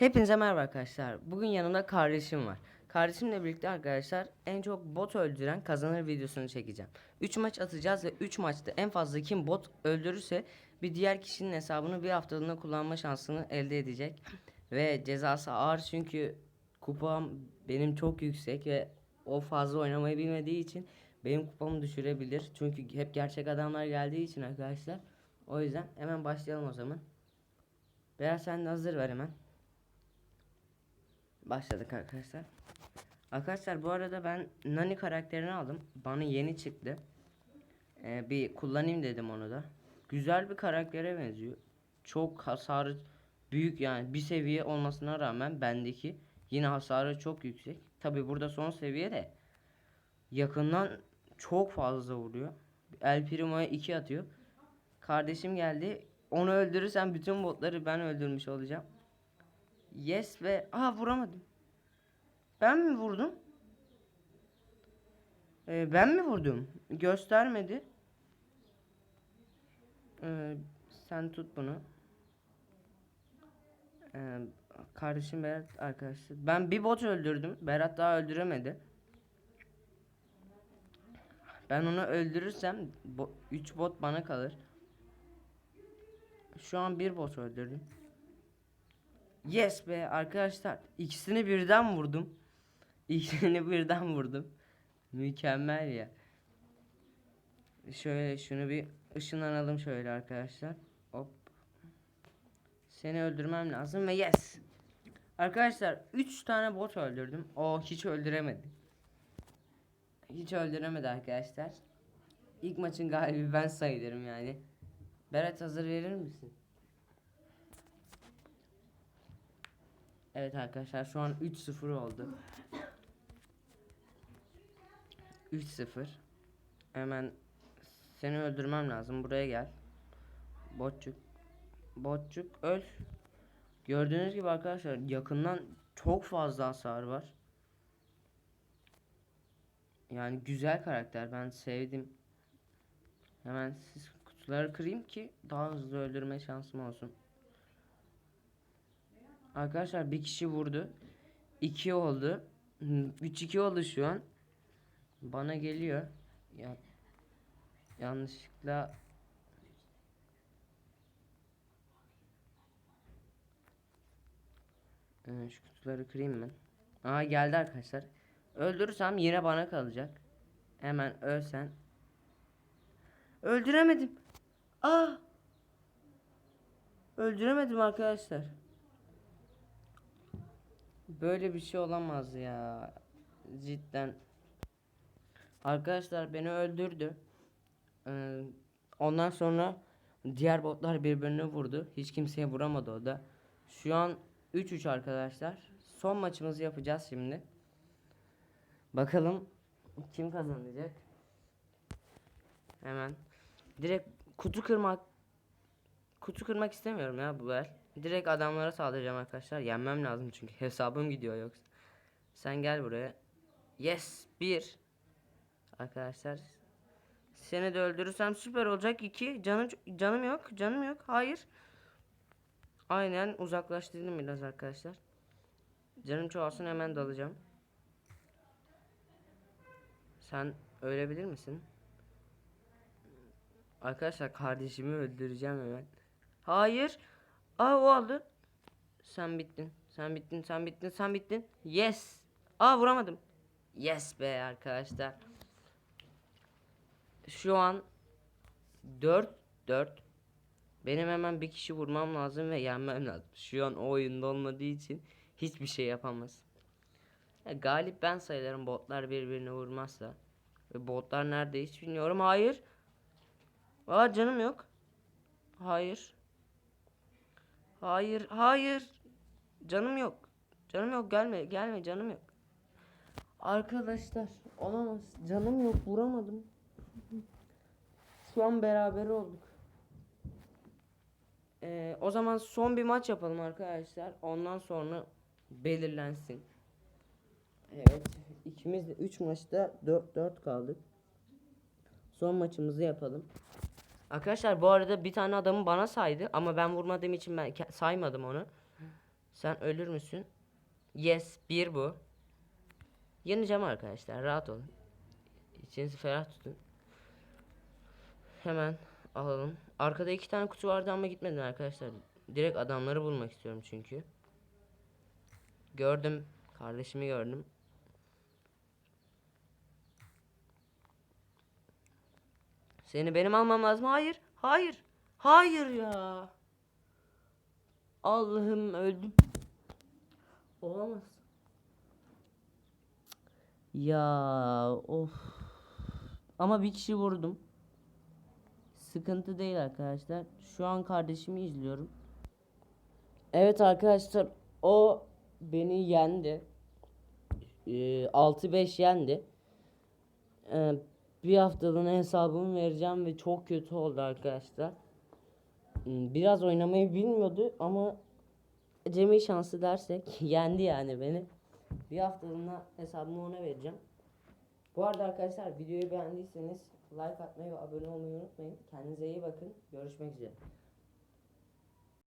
Hepinize merhaba arkadaşlar. Bugün yanımda kardeşim var. Kardeşimle birlikte arkadaşlar en çok bot öldüren kazanır videosunu çekeceğim. 3 maç atacağız ve 3 maçta en fazla kim bot öldürürse bir diğer kişinin hesabını bir haftalığına kullanma şansını elde edecek. Ve cezası ağır çünkü kupam benim çok yüksek ve o fazla oynamayı bilmediği için benim kupamı düşürebilir. Çünkü hep gerçek adamlar geldiği için arkadaşlar. O yüzden hemen başlayalım o zaman. Berat sen de hazır ver hemen. Başladık arkadaşlar. Arkadaşlar bu arada ben Nani karakterini aldım. Bana yeni çıktı. Ee, bir kullanayım dedim onu da. Güzel bir karaktere benziyor. Çok hasarı büyük yani bir seviye olmasına rağmen bendeki yine hasarı çok yüksek. Tabi burada son seviye de yakından çok fazla vuruyor. El Primo'ya 2 atıyor. Kardeşim geldi. Onu öldürürsem bütün botları ben öldürmüş olacağım. Yes ve aha vuramadım. Ben mi vurdum? Ee, ben mi vurdum? Göstermedi. Ee, sen tut bunu. Ee, kardeşim Berat arkadaşlar. Ben bir bot öldürdüm. Berat daha öldüremedi. Ben onu öldürürsem 3 bot bana kalır. Şu an bir bot öldürdüm. Yes be arkadaşlar. ikisini birden vurdum. İkisini birden vurdum. Mükemmel ya. Şöyle şunu bir ışınlanalım şöyle arkadaşlar. Hop. Seni öldürmem lazım ve yes. Arkadaşlar 3 tane bot öldürdüm. O hiç öldüremedi. Hiç öldüremedi arkadaşlar. İlk maçın galibi ben sayılırım yani. Berat hazır verir misin? Evet arkadaşlar şu an 3-0 oldu. 3-0. Hemen seni öldürmem lazım. Buraya gel. Botçuk. Botçuk öl. Gördüğünüz gibi arkadaşlar yakından çok fazla hasar var. Yani güzel karakter. Ben sevdim. Hemen siz kutuları kırayım ki daha hızlı öldürme şansım olsun. Arkadaşlar bir kişi vurdu. 2 oldu. 3-2 oldu şu an. Bana geliyor. Ya yanlışlıkla ee, şu kutuları kırayım ben. Aa geldi arkadaşlar. Öldürürsem yine bana kalacak. Hemen ölsen. Öldüremedim. Aa! Öldüremedim arkadaşlar. Böyle bir şey olamaz ya. Cidden. Arkadaşlar beni öldürdü. Ee, ondan sonra diğer botlar birbirini vurdu. Hiç kimseye vuramadı o da. Şu an 3-3 arkadaşlar. Son maçımızı yapacağız şimdi. Bakalım kim kazanacak. Hemen. Direkt kutu kırmak kutu kırmak istemiyorum ya bu el. Direkt adamlara saldıracağım arkadaşlar. Yenmem lazım çünkü hesabım gidiyor yoksa. Sen gel buraya. Yes. Bir. Arkadaşlar. Seni de öldürürsem süper olacak. İki. Canım, canım yok. Canım yok. Hayır. Aynen uzaklaştırdım biraz arkadaşlar. Canım çoğalsın hemen dalacağım. Sen ölebilir misin? Arkadaşlar kardeşimi öldüreceğim hemen. Hayır. Aa o aldı. Sen bittin. Sen bittin. Sen bittin. Sen bittin. Yes. Aa vuramadım. Yes be arkadaşlar. Şu an 4 4 benim hemen bir kişi vurmam lazım ve yenmem lazım. Şu an o oyunda olmadığı için hiçbir şey yapamaz. Ya, galip ben sayılırım botlar birbirini vurmazsa. Ve botlar nerede hiç bilmiyorum. Hayır. Aa canım yok. Hayır. Hayır, hayır. Canım yok. Canım yok gelme, gelme canım yok. Arkadaşlar olamaz. Canım yok vuramadım. Şu an beraber olduk. Ee, o zaman son bir maç yapalım arkadaşlar. Ondan sonra belirlensin. Evet. ikimiz de 3 maçta 4 4 kaldık. Son maçımızı yapalım. Arkadaşlar bu arada bir tane adamı bana saydı ama ben vurmadığım için ben saymadım onu. Sen ölür müsün? Yes. Bir bu. Yeneceğim arkadaşlar. Rahat olun. İçinizi ferah tutun. Hemen alalım. Arkada iki tane kutu vardı ama gitmedim arkadaşlar. Direkt adamları bulmak istiyorum çünkü. Gördüm. Kardeşimi gördüm. Seni benim almam lazım. Hayır. Hayır. Hayır ya. Allah'ım öldüm. Olamaz. Ya of. Ama bir kişi vurdum. Sıkıntı değil arkadaşlar. Şu an kardeşimi izliyorum. Evet arkadaşlar o beni yendi. Ee, 6-5 yendi. Ee, bir haftalığına hesabımı vereceğim ve çok kötü oldu arkadaşlar. Hmm, Biraz oynamayı bilmiyordu ama Cemil şansı dersek yendi yani beni. Bir haftalığına hesabımı ona vereceğim. Bu arada arkadaşlar videoyu beğendiyseniz like atmayı ve abone olmayı unutmayın. Kendinize iyi bakın. Görüşmek üzere.